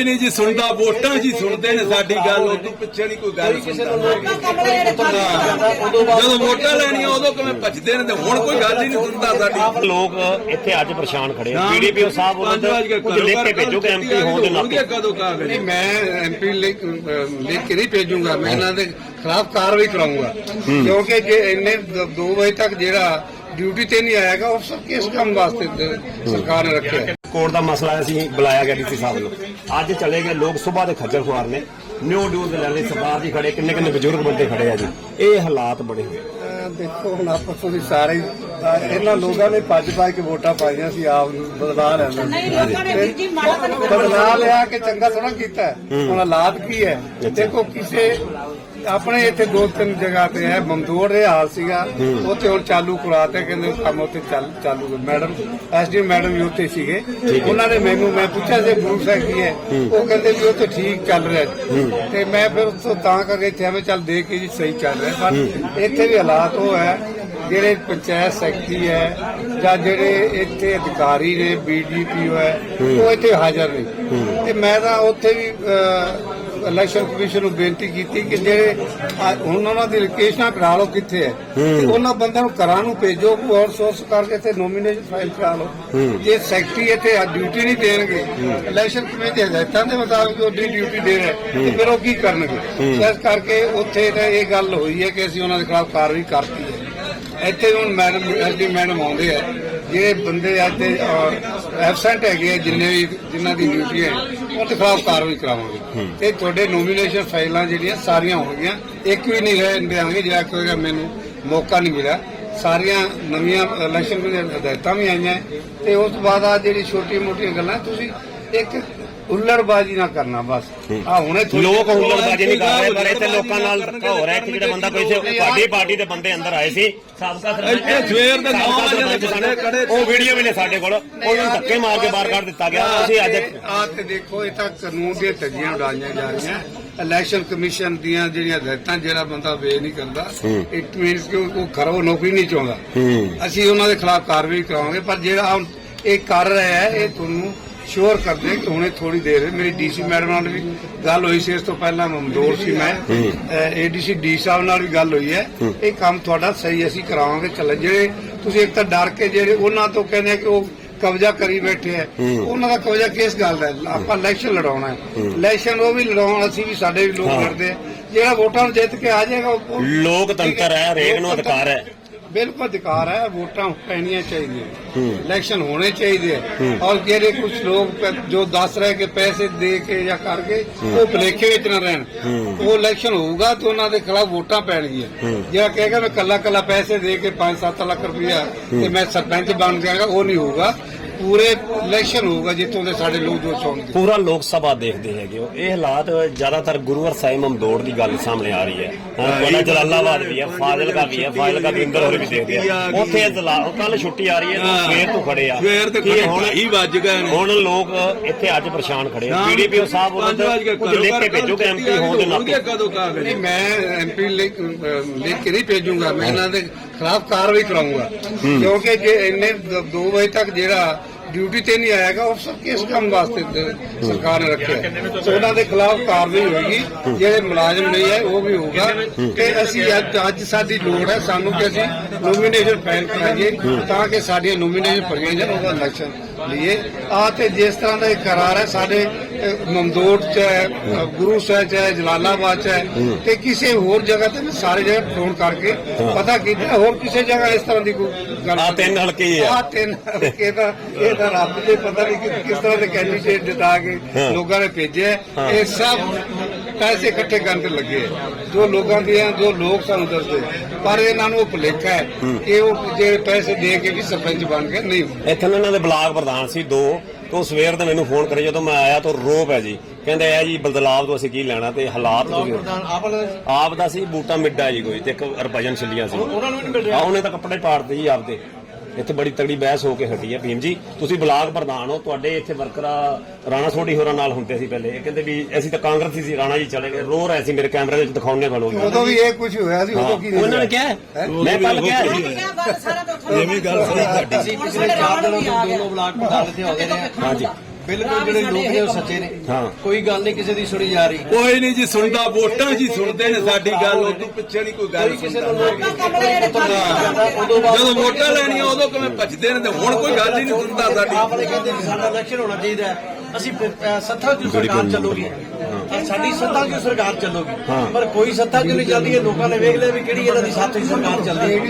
ਕੋਈ ਨਹੀਂ ਜੀ ਸੁਣਦਾ ਵੋਟਾਂ ਜੀ ਸੁਣਦੇ ਨੇ ਸਾਡੀ ਗੱਲ। ਉਹ ਤੋਂ ਪਿੱਛੇ ਨਹੀਂ ਕੋਈ ਗੱਲ ਸੁਣਦਾ। ਜਦੋਂ ਵੋਟਾਂ ਲੈਣੀਆਂ ਉਦੋਂ ਕਿਵੇਂ ਭੱਜਦੇ ਨੇ ਤੇ ਹੁਣ ਕੋਈ ਗੱਲ ਹੀ ਨਹੀਂ ਸੁਣਦਾ ਸਾਡੀ। ਲੋਕ ਇੱਥੇ ਅੱਜ ਪਰੇਸ਼ਾਨ ਖੜੇ ਆ। ਪੀਡੀਪੀਓ ਸਾਹਿਬ ਉਹਨਾਂ ਦਾ ਕੁਝ ਲਿਖ ਕੇ ਭੇਜੋਗੇ ਐਮਪੀ ਹੋਣ ਦੇ ਨਾਤੇ? ਕਦੋਂ ਨਹੀਂ ਮੈਂ ਐਮਪੀ ਲਿਖ ਲਿਖ ਕੇ ਨਹੀਂ ਭੇਜੂਗਾ। ਮੈਂ ਇਹਨਾਂ ਦੇ ਖਿਲਾਫ ਕਾਰਵਾਈ ਕਰਾਉਂਗਾ ਕਿਉਂਕਿ ਜੇ ਇੰਨੇ 2 ਵਜੇ ਤੱਕ ਜਿਹੜਾ ਡਿਊਟੀ ਤੇ ਨਹੀਂ ਆਏਗਾ ਉਹ ਸਭ ਕਿਸ ਕੰਮ ਵਾਸਤੇ ਸਰਕਾਰ ਨੇ ਰੱਖਿਆ। ਕੋਰਟ ਦਾ ਮਸਲਾ ਅਸੀਂ ਬੁਲਾਇਆ ਗਿਆ ਡੀਸੀ ਸਾਹਿਬ ਨੂੰ ਅੱਜ ਚਲੇ ਗਏ ਲੋਕ ਸਵੇਰ ਦੇ ਖੱਜਲ ਖੁਆਰ ਨੇ। ਨਿਊ ਡਿਊ ਦੇ ਲੈਣੇ ਸਰਦਾਰ ਜੀ ਖੜੇ ਕਿੰਨੇ ਕਿੰਨੇ ਬਜ਼ੁਰਗ ਬੰਦੇ ਖੜੇ ਆ ਜੀ? ਇਹ ਹਾਲਾਤ ਬਣੇ ਹੋਏ। ਦੇਖੋ ਹੁਣ ਆਪਾਂ ਤੁਸੀਂ ਸਾਰੇ ਹੀ, ਅਹ ਇਹਨਾਂ ਲੋਕਾਂ ਨੇ ਭੱਜ ਭੱਜ ਕੇ ਵੋਟਾਂ ਪਾਈਆਂ ਸੀ ਆਪ ਨੂੰ ਬਦਲਾ ਲੈਣਾ ਨਹੀਂ ਲੋਕਾਂ ਨੇ ਵੀਰ ਜੀ ਮਾੜਾ ਤਾਂ ਨਹੀਂ ਬਦਲਾ ਲਿਆ ਕਿ ਚੰਗਾ ਥੋੜਾ ਕੀਤਾ। ਹੈ। ਹੁਣ ਹਾਲਾਤ ਕੀ ਹੈ? ਦੇਖੋ ਕਿਸੇ ਆਪਣੇ ਇੱਥੇ ਦੋ ਤਿੰਨ ਜਗ੍ਹਾ ਤੇ ਹੈ ਮਮਦੂਰ ਦੇ ਹਾਲ ਸੀਗਾ। ਉੱਥੇ ਹੁਣ ਚਾਲੂ ਕਰਾਤੇ ਕਹਿੰਦੇ ਕੰਮ ਉੱਥੇ ਚੱਲ ਚਾਲੂ। ਮੈਡਮ ਐਸਡੀ ਮੈਡਮ ਵੀ ਉੱਥੇ ਸੀਗੇ। ਉਹਨਾਂ ਨੇ ਮੈਨੂੰ ਮੈਂ ਪੁੱਛਿਆ ਸੀ ਗੁਰੂ ਸਾਹਿਬ ਕੀ ਹੈ ਉਹ ਕਹਿੰਦੇ ਵੀ ਉੱਥੇ ਠੀਕ ਚੱਲ ਰਿਹਾ। ਤੇ ਮੈਂ ਫਿਰ ਉੱਥੋਂ ਤਾਂ ਕਰਕੇ ਇੱਥੇ ਆਵੇਂ ਚੱਲ ਦੇਖ ਕੇ ਜੀ ਸਹੀ ਚੱਲ ਰਿਹਾ। ਪਰ ਇੱਥੇ ਵੀ ਹਾਲਾਤ ਉਹ ਹੈ ਜਿਹੜੇ ਪੰਚਾਇਤ ਸੈਕਟਰੀ ਹੈ ਜਾਂ ਜਿਹੜੇ ਇੱਥੇ ਅਧਿਕਾਰੀ ਨੇ ਬੀਡੀਪੀਓ ਹੈ ਉਹ ਇੱਥੇ ਹਾਜ਼ਰ ਨਹੀਂ ਤੇ ਮੈਂ ਤਾਂ ਉੱਥੇ ਵੀ ਇਲੈਕਸ਼ਨ ਕਮਿਸ਼ਨ ਨੂੰ ਬੇਨਤੀ ਕੀਤੀ ਕਿ ਜਿਹੜੇ ਆ- ਹੁਣ ਉਹਨਾਂ ਦੀ ਲੋਕੇਸ਼ਨਾਂ ਕਰਾ ਲਓ ਕਿੱਥੇ ਹੈ। ਤੇ ਉਹਨਾਂ ਬੰਦਿਆਂ ਨੂੰ ਘਰਾਂ ਨੂੰ ਭੇਜੋ ਹੋਰ ਸੋਰਸ ਕਰਕੇ ਇੱਥੇ ਨੋਮੀਨੇਸ਼ਨ ਫਾਈਲ ਕਰਾ ਲਓ। ਜੇ ਸੈਕਟਰੀ ਇੱਥੇ ਡਿਊਟੀ ਨਹੀਂ ਦੇਣਗੇ ਇਲੈਕਸ਼ਨ ਕਮਿਸ਼ਨ ਦੇ ਹਦਾਇਤਾਂ ਦੇ ਮੁਤਾਬਕ ਉਹ ਡਿਊਟੀ ਦੇ ਰਹੇ ਤੇ ਫਿਰ ਉਹ ਕੀ ਕਰਨਗੇ? ਇਸ ਕਰਕੇ ਉੱਥੇ ਤਾਂ ਇਹ ਗੱਲ ਹੋਈ ਹੈ ਕਿ ਅਸੀਂ ਉਹਨਾਂ ਦੇ ਖਿਲਾਫ ਕਾਰਵਾਈ ਕਰਤੀ ਹੈ। ਇੱਥੇ ਹੁਣ ਮੈਡਮ ਐਸਡੀ ਮੈਡਮ ਆਉਂਦੇ ਆ। ਜਿਹੜੇ ਬੰਦੇ ਅੱਜ ਐਬਸੈਂਟ ਹੈਗੇ ਆ, ਜਿੰਨੇ ਵੀ ਜਿਨ੍ਹਾਂ ਦੀ ਡਿਊਟੀ ਹੈ ਉਹਨਾਂ ਦੇ ਖਿਲਾਫ ਕਾਰਵਾਈ ਕਰਾਵਾਂਗੇ। ਤੇ ਤੁਹਾਡੇ ਨੋਮੀਨੇਸ਼ਨ ਫਾਈਲਾਂ ਜਿਹੜੀਆਂ ਸਾਰੀਆਂ ਹੋ ਗਈਆਂ। ਇੱਕ ਵੀ ਨਹੀਂ ਰਹਿ ਦੇਵਾਂਗੇ ਜਿਹੜਾ ਕੋਈ ਮੈਨੂੰ ਮੌਕਾ ਨਹੀਂ ਮਿਲਿਆ। ਸਾਰੀਆਂ ਨਵੀਆਂ ਇਲੈਕਸ਼ਨ ਦੀਆਂ ਹਦਾਇਤਾਂ ਵੀ ਆਈਆਂ। ਹੈ ਤੇ ਉਸ ਤੋਂ ਬਾਅਦ ਆ ਜਿਹੜੀ ਛੋਟੀ ਮੋਟੀਆਂ ਗੱਲਾਂ ਤੁਸੀਂ ਇੱਕ ਹੁੱਲੜਬਾਜ਼ੀ ਨਾ ਕਰਨਾ ਬਸ। ਆ ਹੁਣੇ ਥੋੜ੍ਹੀ- ਲੋਕ ਹੁਲੜਬਾਜੀ ਨਹੀਂ ਕਰ ਰਹੇ ਪਰ ਇੱਥੇ ਲੋਕਾਂ ਨਾਲ ਧੱਕਾ ਹੋ ਰਿਹਾ ਇੱਥੇ ਜਿਹੜਾ ਬੰਦਾ ਕੋਈ ਸੀ ਤੁਹਾਡੀ ਪਾਰਟੀ ਦੇ ਬੰਦੇ ਅੰਦਰ ਆਏ ਸੀ। ਸਾਬਕਾ ਸਰਪੰਚ ਇੱਥੇ ਸਵੇਰ ਦੇ ਨੌ ਸਾਬਕਾ ਵਜੇ ਸਰਪੰਚ ਦੇ ਖੜੇ- ਉਹ ਵੀਡੀਓ ਵੀ ਨੇ ਸਾਡੇ ਕੋਲ। ਉਹਨਾਂ ਨੂੰ ਧੱਕੇ ਮਾਰ ਕੇ ਬਾਹਰ ਕੱਢ ਦਿੱਤਾ ਗਿਆ। ਅਸੀਂ ਅੱਜ ਆ ਤੇ ਦੇਖੋ ਇਹ ਤਾਂ ਕਾਨੂੰਨ ਦੀਆਂ ਧੱਜੀਆਂ ਉਡਾਈਆਂ ਜਾ ਰਹੀਆਂ। ਇਲੈਕਸ਼ਨ ਕਮਿਸ਼ਨ ਦੀਆਂ ਜਿਹੜੀਆਂ ਹਦਾਇਤਾਂ ਜਿਹੜਾ ਬੰਦਾ ਵੇ ਨਹੀਂ ਕਰਦਾ ਇਟ ਮੀਨਸ ਕਿ ਉਹ ਖਰੋ ਨੌਕਰੀ ਨਹੀਂ ਚਾਹੁੰਦਾ। ਅਸੀਂ ਉਹਨਾਂ ਦੇ ਖਿਲਾਫ ਕਾਰਵਾਈ ਕਰਾਵਾਂਗੇ ਪਰ ਜਿਹੜਾ ਹੁਣ ਇਹ ਕਰ ਰਿਹਾ ਹੈ ਇਹ ਤੁਹਾਨੂੰ ਸ਼ੋਰ ਕਰਦੇ ਕਿ ਹੁਣੇ ਥੋੜੀ ਦੇਰ ਮੇਰੀ ਡੀਸੀ ਮੈਡਮ ਨਾਲ ਵੀ ਗੱਲ ਹੋਈ ਸੀ ਇਸ ਤੋਂ ਪਹਿਲਾਂ ਮਮਦੂਰ ਸੀ ਮੈਂ। ਏਡੀਸੀ ਡੀ ਸਾਹਿਬ ਨਾਲ ਵੀ ਗੱਲ ਹੋਈ ਹੈ। ਇਹ ਕੰਮ ਤੁਹਾਡਾ ਸਹੀ ਅਸੀਂ ਕਰਾਵਾਂਗੇ ਚੱਲ ਜਿਹੜੇ ਤੁਸੀਂ ਇੱਕ ਤਾਂ ਡਰ ਕੇ ਜਿਹੜੇ ਉਹਨਾਂ ਤੋਂ ਕਹਿੰਦੇ ਕਿ ਉਹ ਕਬਜ਼ਾ ਕਰੀ ਬੈਠੇ ਆ। ਉਹਨਾਂ ਦਾ ਕਬਜ਼ਾ ਕਿਸ ਗੱਲ ਦਾ? ਆਪਾਂ ਇਲੈਕਸ਼ਨ ਲੜਾਉਣਾ ਹੈ। ਇਲੈਕਸ਼ਨ ਉਹ ਵੀ ਲੜਾਉਣ ਅਸੀਂ ਵੀ ਸਾਡੇ ਵੀ ਲੋਕ ਲੜਦੇ ਆ। ਜਿਹੜਾ ਵੋਟਾਂ ਨੂੰ ਜਿੱਤ ਕੇ ਆ ਜਾਏਗਾ ਉਹ- ਉਹ- ਲੋਕਤੰਤਰ ਹੈ ਹਰੇਕ ਨੂੰ ਅਧਿਕਾਰ ਹੈ। ਬਿਲਕੁਲ ਅਧਿਕਾਰ ਹੈ ਵੋਟਾਂ ਪੈਣੀਆਂ ਚਾਹੀਦੀਆਂ। ਇਲੈਕਸ਼ਨ ਹੋਣੇ ਚਾਹੀਦੇ ਔਰ ਜਿਹੜੇ ਕੁਝ ਲੋਕ ਜੋ ਦੱਸ ਰਹੇ ਕਿ ਪੈਸੇ ਦੇ ਕੇ ਜਾਂ ਕਰਕੇ ਉਹ ਭਲੇਖੇ ਵਿੱਚ ਨਾ ਰਹਿਣ। ਉਹ ਇਲੈਕਸ਼ਨ ਹੋਊਗਾ ਤਾਂ ਉਹਨਾਂ ਦੇ ਖਿਲਾਫ ਵੋਟਾਂ ਪੈਣਗੀਆਂ। ਜਿਹੜਾ ਕਹੇਗਾ ਮੈਂ ਕੱਲਾ ਕੱਲਾ ਪੈਸੇ ਦੇ ਕੇ 5-7 ਲੱਖ ਰੁਪਇਆ ਤੇ ਮੈਂ ਸਰਪੰਚ ਬਣ ਜਾਵਾਂਗਾ ਉਹ ਨਹੀਂ ਹੋਊਗਾ। ਪੂਰੇ ਇਲੈਕਸ਼ਨ ਹੋਊਗਾ ਜਿੱਥੋਂ ਦੇ ਸਾਡੇ ਲੋਕ ਜੋ ਚਾਹੁੰਦੇ ਪੂਰਾ ਲੋਕ ਸਭਾ ਦੇਖਦੇ ਹੈਗੇ ਹੋ। ਇਹ ਹਾਲਾਤ ਜ਼ਿਆਦਾਤਰ ਗੁਰੂਵਰ ਸਾਹਿਬ ਮਮਦੋੜ ਦੀ ਗੱਲ ਸਾਹਮਣੇ ਆ ਰਹੀ ਹੈ। ਹੁਣ ਤੁਹਾਡਾ ਜਲਾਲਾਬਾਦ ਵੀ ਹੈ ਫਾਜ਼ਿਲਕਾ ਵੀ ਹੈ ਫਾਜ਼ਿਲਕਾ ਦੇ ਅੰਦਰ ਹੋਰ ਵੀ ਦੇਖਦੇ ਆ। ਉੱਥੇ ਕੱਲ ਛੁੱਟੀ ਆ ਰਹੀ ਹੈ ਤਾਂ ਸਵੇਰ ਤੋਂ ਖੜੇ ਆ। ਸਵੇਰ ਤੇ ਕੀ ਖੜੇ ਹੁਣ ਢਾਈ ਵੱਜ ਗਏ ਨੇ। ਹੁਣ ਲੋਕ ਇੱਥੇ ਅੱਜ ਪਰੇਸ਼ਾਨ ਖੜੇ ਆ। ਪੀਡੀਪੀਓ ਸਾਹਿਬ ਉਹਨਾਂ ਦਾ ਕੁਝ ਲਿਖ ਕੇ ਭੇਜੋਗੇ ਐਮਪੀ ਹੋਣ ਦੇ ਨਾਤੇ? ਨਹੀਂ ਮੈਂ ਐਮਪੀ ਲਿਖ ਲਿਖ ਕੇ ਨਹੀਂ ਭੇਜੂਗਾ। ਮੈਂ ਇਹਨਾਂ ਦੇ ਖਿਲਾਫ ਕਾਰਵਾਈ ਕਰਾਉਂਗਾ ਕਿਉਂਕਿ ਜੇ ਇੰਨੇ 2 ਵਜੇ ਤੱਕ ਜਿਹੜਾ ਡਿਊਟੀ ਤੇ ਨਹੀਂ ਆਏਗਾ ਉਹ ਕਿਸ ਕੰਮ ਵਾਸਤੇ ਤੇ ਸਰਕਾਰ ਨੇ ਰੱਖਿਆ ਹੈ। ਉਹਨਾਂ ਦੇ ਖਿਲਾਫ ਕਾਰਵਾਈ ਹੋਏਗੀ, ਜਿਹੜੇ ਮੁਲਾਜ਼ਮ ਨਹੀਂ ਹੈ, ਉਹ ਵੀ ਹੋਊਗਾ ਕਿ ਅਸੀਂ ਅੱਜ ਅੱਜ ਸਾਡੀ ਲੋੜ ਹੈ, ਸਾਨੂੰ ਕਿ ਅਸੀਂ ਨੋਮੀਨੇਸ਼ਨ ਫਾਈਲ ਕਰਾਈਏ, ਤਾਂ ਕਿ ਸਾਡੀਆਂ ਨੋਮੀਨੇਸ਼ਨ ਭਰੀਆਂ ਜਾਣ, ਉਹਦਾ ਇਲੈਕਸ਼ਨ ਲਈਏ ਆ ਤੇ ਜਿਸ ਤਰ੍ਹਾਂ ਦਾ ਇਹ ਕਰਾਰ ਹੈ, ਸਾਡੇ ਮਮਦੋਟ ਚ ਹੈ ਗੁਰੂ ਸਾਹਿਬ ਚ ਹੈ ਜਲਾਲਾਬਾਦ ਚ ਹੈ ਤੇ ਕਿਸੇ ਹੋਰ ਜਗ੍ਹਾ ਤੇ ਮੈਂ ਸਾਰੇ ਜਗ੍ਹਾ ਫੋਨ ਕਰਕੇ ਪਤਾ ਕੀਤਾ ਹੋਰ ਕਿਸੇ ਜਗ੍ਹਾ ਇਸ ਤਰ੍ਹਾਂ ਦੀ ਕੋਈ ਗੱਲ ਆਹ ਤਿੰਨ ਹਲਕੇ ਆ। ਆਹ ਤਿੰਨ ਹਲਕੇ ਦਾ ਇਹ ਤਾਂ ਰੱਬ ਦੇ ਪਤਾ ਨਹੀਂ ਕਿ- ਕਿਸ ਤਰ੍ਹਾਂ ਦੇ ਕੈਂਡੀਡੇਟ ਜਿਤਾ ਕੇ ਲੋਕਾਂ ਨੇ ਭੇਜਿਆ। ਇਹ ਸਭ ਪੈਸੇ ਇਕੱਠੇ ਕਰਨ ਤੇ ਲੱਗੇ। ਜੋ ਲੋਕਾਂ ਦੀਆਂ ਜੋ ਲੋਕ ਸਾਨੂੰ ਦੱਸਦੇ ਪਰ ਇਹਨਾਂ ਨੂੰ ਭੁਲੇਖਾ ਹੈ ਕਿ ਉਹ ਜਿਹੜੇ ਪੈਸੇ ਦੇ ਕੇ ਵੀ ਸਰਪੰਚ ਬਣ ਗਏ ਨਹੀਂ ਇੱਥੇ ਨਾ ਇਹਨਾਂ ਦੇ ਬਲਾਕ ਪ੍ਰਧਾਨ ਸੀ ਦੋ। ਤੋਂ ਸਵੇਰ ਦੇ ਮੈਨੂੰ ਫੋਨ ਕਰੇ ਜਦੋਂ ਮੈਂ ਆਇਆ ਤਾਂ ਰੋਪ ਹੈ ਜੀ। ਕਹਿੰਦੇ ਆ ਜੀ ਬਦਲਾਵ ਤੋਂ ਅਸੀਂ ਕੀ ਲੈਣਾ ਤੇ ਹਾਲਾਤ ਤੁਸੀਂ ਆਪ ਦਾ ਸੀ ਬੂਟਾ ਮਿੱਡਾ ਜੀ ਕੋਈ ਤੇ ਇੱਕ ਹਰਭਜਨ ਛਿੱਲੀਆਂ ਸੀ। ਉਹਨਾਂ ਨੂੰ ਨਹੀਂ ਮਿਲ ਉਹਨੇ ਤਾਂ ਕੱਪੜੇ ਪਾੜਦੇ ਜੀ ਆਪਦੇ। ਇੱਥੇ ਬੜੀ ਤਗੜੀ ਬਹਿਸ ਹੋ ਕੇ ਹਟੀ ਹੈ ਭੀਮ ਜੀ। ਤੁਸੀਂ ਬਲਾਕ ਪ੍ਰਧਾਨ ਹੋ ਤੁਹਾਡੇ ਇੱਥੇ ਵਰਕਰਾ ਰਾਣਾ ਸੋਢੀ ਹੋਰਾਂ ਨਾਲ ਹੁੰਦੇ ਸੀ ਪਹਿਲੇ। ਇਹ ਕਹਿੰਦੇ ਵੀ ਅਸੀਂ ਤਾਂ ਕਾਂਗਰਸੀ ਸੀ ਰਾਣਾ ਜੀ ਚਲੇ ਗਏ। ਰੋ ਰਹੇ ਸੀ ਮੇਰੇ ਕੈਮਰੇ ਵਿੱਚ ਦਿਖਾਉਣੇ ਤੁਹਾਨੂੰ ਉਦੋਂ ਵੀ ਇਹ ਕੁਝ ਹੋਇਆ ਸੀ ਉਦੋਂ ਕੀ ਉਹਨਾਂ ਨੇ? ਕਿਹਾ? ਮੈਂ ਕੱਲ ਕਿਹਾ ਜੀ ਕਿਹਾ ਗੱਲ ਸਾਰਾ ਤੋਂ ਜਿਵੇਂ ਗੱਲ ਸਹੀ ਤੁਹਾਡੀ ਸੀ। ਪਿਛਲੇ 4 ਦਿਨਾਂ ਤੋਂ ਦੋਨੋਂ ਬਲਾਕ ਪ੍ਰਧਾਨ ਇੱਥੇ ਹੋ ਗਏ ਨੇ ਹਾਂਜੀ। ਬਿਲਕੁਲ ਜਿਹੜੇ ਲੋਕ ਨੇ ਉਹ ਸੱਚੇ ਨੇ। ਹਾਂ। ਕੋਈ ਗੱਲ ਨਹੀਂ ਕਿਸੇ ਦੀ ਸੁਣੀ ਜਾ ਰਹੀ। ਕੋਈ ਨਹੀਂ ਜੀ ਸੁਣਦਾ ਵੋਟਾਂ ਜੀ ਸੁਣਦੇ ਨੇ ਸਾਡੀ ਗੱਲ ਉਦੋਂ ਪਿੱਛੇ ਨਹੀਂ ਕੋਈ ਗੱਲ ਸੁਣਦਾ। ਜਦੋਂ ਵੋਟਾਂ ਲੈਣੀਆਂ ਉਦੋਂ ਕਿਵੇਂ ਭੱਜਦੇ ਨੇ ਤੇ ਹੁਣ ਕੋਈ ਗੱਲ ਹੀ ਨਹੀਂ ਸੁਣਦਾ ਸਾਡੀ ਆਪ ਵਾਲੇ ਕਹਿੰਦੇ ਸਾਡਾ ਇਲੈਕਸ਼ਨ ਹੋਣਾ ਚਾਹੀਦਾ ਹੈ। ਅਸੀਂ ਸੱਤਾ ਦੀ ਸਰਕਾਰ ਚੱਲੂਗੀ। ਸਾਡੀ ਸੱਤਾ ਦੀ ਸਰਕਾਰ ਚੱਲੂਗੀ। ਹਾਂ। ਪਰ ਕੋਈ ਸੱਤਾ ਚ ਨਹੀਂ ਚੱਲਦੀ ਇਹ ਲੋਕਾਂ ਨੇ ਵੇਖ ਲਿਆ ਵੀ ਕਿਹੜੀ ਇਹਨਾਂ ਦੀ ਸੱਤਾ ਦੀ ਸਰਕਾਰ ਚੱਲਦੀ ਹੈ।